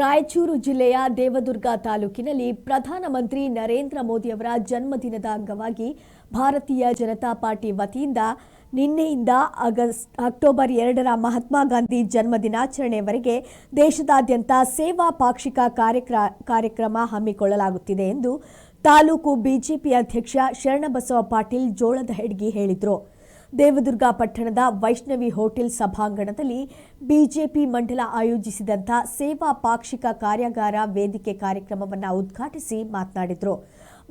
ರಾಯಚೂರು ಜಿಲ್ಲೆಯ ದೇವದುರ್ಗ ತಾಲೂಕಿನಲ್ಲಿ ಪ್ರಧಾನಮಂತ್ರಿ ನರೇಂದ್ರ ಮೋದಿಯವರ ಜನ್ಮದಿನದ ಅಂಗವಾಗಿ ಭಾರತೀಯ ಜನತಾ ಪಾರ್ಟಿ ವತಿಯಿಂದ ನಿನ್ನೆಯಿಂದ ಆಗಸ್ಟ್, ಅಕ್ಟೋಬರ್ ಎರಡರ ಮಹಾತ್ಮ ಗಾಂಧಿ ಜನ್ಮದಿನಾಚರಣೆವರೆಗೆ ದೇಶದಾದ್ಯಂತ ಸೇವಾ ಪಾಕ್ಷಿಕ ಕಾರ್ಯಕ್ರ, ಕಾರ್ಯಕ್ರಮ ಹಮ್ಮಿಕೊಳ್ಳಲಾಗುತ್ತಿದೆ ಎಂದು ತಾಲೂಕು ಬಿಜೆಪಿ ಅಧ್ಯಕ್ಷ ಶರಣಬಸವ ಪಾಟೀಲ್ ಜೋಳದ ಹೆಡ್ಗಿ ಹೇಳಿದರು. ದೇವದುರ್ಗ ಪಟ್ಟಣದ ವೈಷ್ಣವಿ ಹೋಟೆಲ್ ಸಭಾಂಗಣದಲ್ಲಿ ಬಿಜೆಪಿ ಮಂಡಲ ಆಯೋಜಿಸಿದಂಥ ಸೇವಾ ಪಾಕ್ಷಿಕ ಕಾರ್ಯಾಗಾರ ವೇದಿಕೆ ಕಾರ್ಯಕ್ರಮವನ್ನು ಉದ್ಘಾಟಿಸಿ ಮಾತನಾಡಿದರು.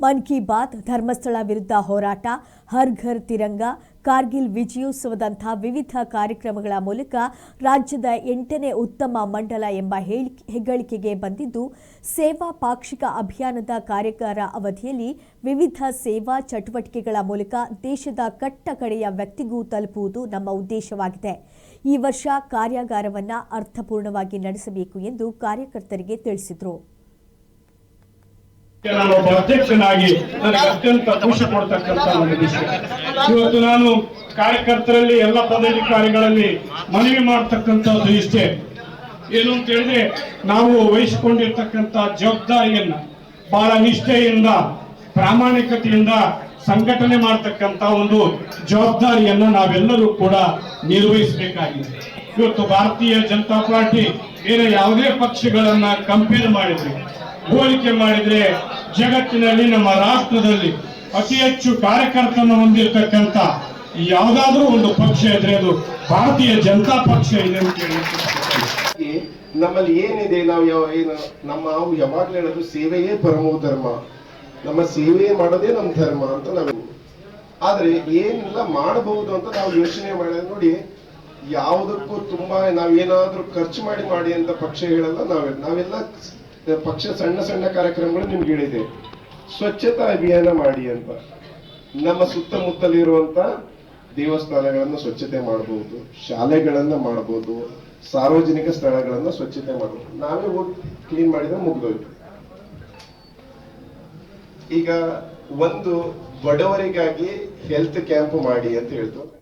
ಮನ್ ಕಿ ಬಾತ್ ಧರ್ಮಸ್ಥಳ ವಿರುದ್ಧ ಹೋರಾಟ, ಹರ್ ಘರ್ ತಿರಂಗ, ಕಾರ್ಗಿಲ್ ವಿಜಯೋತ್ಸವದಂಥ ವಿವಿಧ ಕಾರ್ಯಕ್ರಮಗಳ ಮೂಲಕ ರಾಜ್ಯದ ಎಂಟನೇ ಉತ್ತಮ ಮಂಡಲ ಎಂಬ ಹೇಳಿ, ಹೆಗ್ಗಳಿಕೆಗೆ ಬಂದಿದ್ದು, ಸೇವಾ ಪಾಕ್ಷಿಕ ಅಭಿಯಾನದ ಕಾರ್ಯಕಾರ ಅವಧಿಯಲ್ಲಿ ವಿವಿಧ ಸೇವಾ ಚಟುವಟಿಕೆಗಳ ಮೂಲಕ ದೇಶದ ಕಟ್ಟ ಕಡೆಯ ವ್ಯಕ್ತಿಗೂ ತಲುಪುವುದು ನಮ್ಮ ಉದ್ದೇಶವಾಗಿದೆ. ಈ ವರ್ಷ ಕಾರ್ಯಾಗಾರವನ್ನು ಅರ್ಥಪೂರ್ಣವಾಗಿ ನಡೆಸಬೇಕು ಎಂದು ಕಾರ್ಯಕರ್ತರಿಗೆ ತಿಳಿಸಿದರು. ನಾನು ಒಬ್ಬ ಅಧ್ಯಕ್ಷನಾಗಿ ನನಗೆ ಅತ್ಯಂತ ಖುಷಿ ಕೊಡ್ತಕ್ಕಂಥ ಒಂದು ವಿಷಯ. ಇವತ್ತು ನಾನು ಕಾರ್ಯಕರ್ತರಲ್ಲಿ, ಎಲ್ಲ ಪದಾಧಿಕಾರಿಗಳಲ್ಲಿ ಮನವಿ ಮಾಡ್ತಕ್ಕಂಥದ್ದು ಇಷ್ಟೇ. ಏನು ಅಂತ ಹೇಳಿದ್ರೆ, ನಾವು ವಹಿಸಿಕೊಂಡಿರ್ತಕ್ಕಂಥ ಜವಾಬ್ದಾರಿಯನ್ನ ಬಹಳ ನಿಷ್ಠೆಯಿಂದ ಪ್ರಾಮಾಣಿಕತೆಯಿಂದ ಸಂಘಟನೆ ಮಾಡ್ತಕ್ಕಂಥ ಒಂದು ಜವಾಬ್ದಾರಿಯನ್ನ ನಾವೆಲ್ಲರೂ ಕೂಡ ನಿರ್ವಹಿಸಬೇಕಾಗಿದೆ. ಇವತ್ತು ಭಾರತೀಯ ಜನತಾ ಪಾರ್ಟಿ ಬೇರೆ ಯಾವುದೇ ಪಕ್ಷಗಳನ್ನ ಕಂಪೇರ್ ಮಾಡಿದ್ರೆ ಹೋಲಿಕೆ ಮಾಡಿದ್ರೆ ಜಗತ್ತಿನಲ್ಲಿ ನಮ್ಮ ರಾಷ್ಟ್ರದಲ್ಲಿ ಅತಿ ಹೆಚ್ಚು ಕಾರ್ಯಕರ್ತನ ಹೊಂದಿರತಕ್ಕಂತ ಯಾವುದಾದ್ರೂ ಒಂದು ಪಕ್ಷ ಇದ್ರೆ ಅದು ಭಾರತೀಯ ಜನತಾ ಪಕ್ಷ ಇದೆ ಅಂತ ಹೇಳಿ. ನಮ್ಮಲ್ಲಿ ಏನಿದೆ, ನಾವು ಯಾವ ಏನು, ನಮ್ಮ ನಾವು ಯಾವಾಗ್ಲೂ ಹೇಳೋದು ಸೇವೆಯೇ ಪರಮೋ ಧರ್ಮ. ನಮ್ಮ ಸೇವೆ ಮಾಡೋದೇ ನಮ್ಮ ಧರ್ಮ ಅಂತ ನಾವು ಆದ್ರೆ ಏನೆಲ್ಲ ಮಾಡಬಹುದು ಅಂತ ನಾವು ಯೋಚನೆ ಮಾಡೋದು ನೋಡಿ, ಯಾವುದಕ್ಕೂ ತುಂಬಾ ನಾವೇನಾದ್ರೂ ಖರ್ಚು ಮಾಡಿ ಮಾಡಿ ಅಂತ ಪಕ್ಷ ಹೇಳಲ್ಲ ನಾವೆಲ್ಲ ನಾವೆಲ್ಲ ಪಕ್ಷ ಸಣ್ಣ ಸಣ್ಣ ಕಾರ್ಯಕ್ರಮಗಳು ನಿಮ್ಗೆ ಹೇಳಿದೆ. ಸ್ವಚ್ಛತಾ ಅಭಿಯಾನ ಮಾಡಿ ಅಂತ. ನಮ್ಮ ಸುತ್ತಮುತ್ತಲಿರುವಂತ ದೇವಸ್ಥಾನಗಳನ್ನ ಸ್ವಚ್ಛತೆ ಮಾಡಬಹುದು ಶಾಲೆಗಳನ್ನ ಮಾಡಬಹುದು ಸಾರ್ವಜನಿಕ ಸ್ಥಳಗಳನ್ನ ಸ್ವಚ್ಛತೆ ಮಾಡಬಹುದು ನಾವೇ ಹೋಗಿ ಕ್ಲೀನ್ ಮಾಡಿದ್ರೆ ಮುಗಿದೋಯ್ತು. ಈಗ ಒಂದು ಬಡವರಿಗಾಗಿ ಹೆಲ್ತ್ ಕ್ಯಾಂಪ್ ಮಾಡಿ ಅಂತ ಹೇಳ್ತು.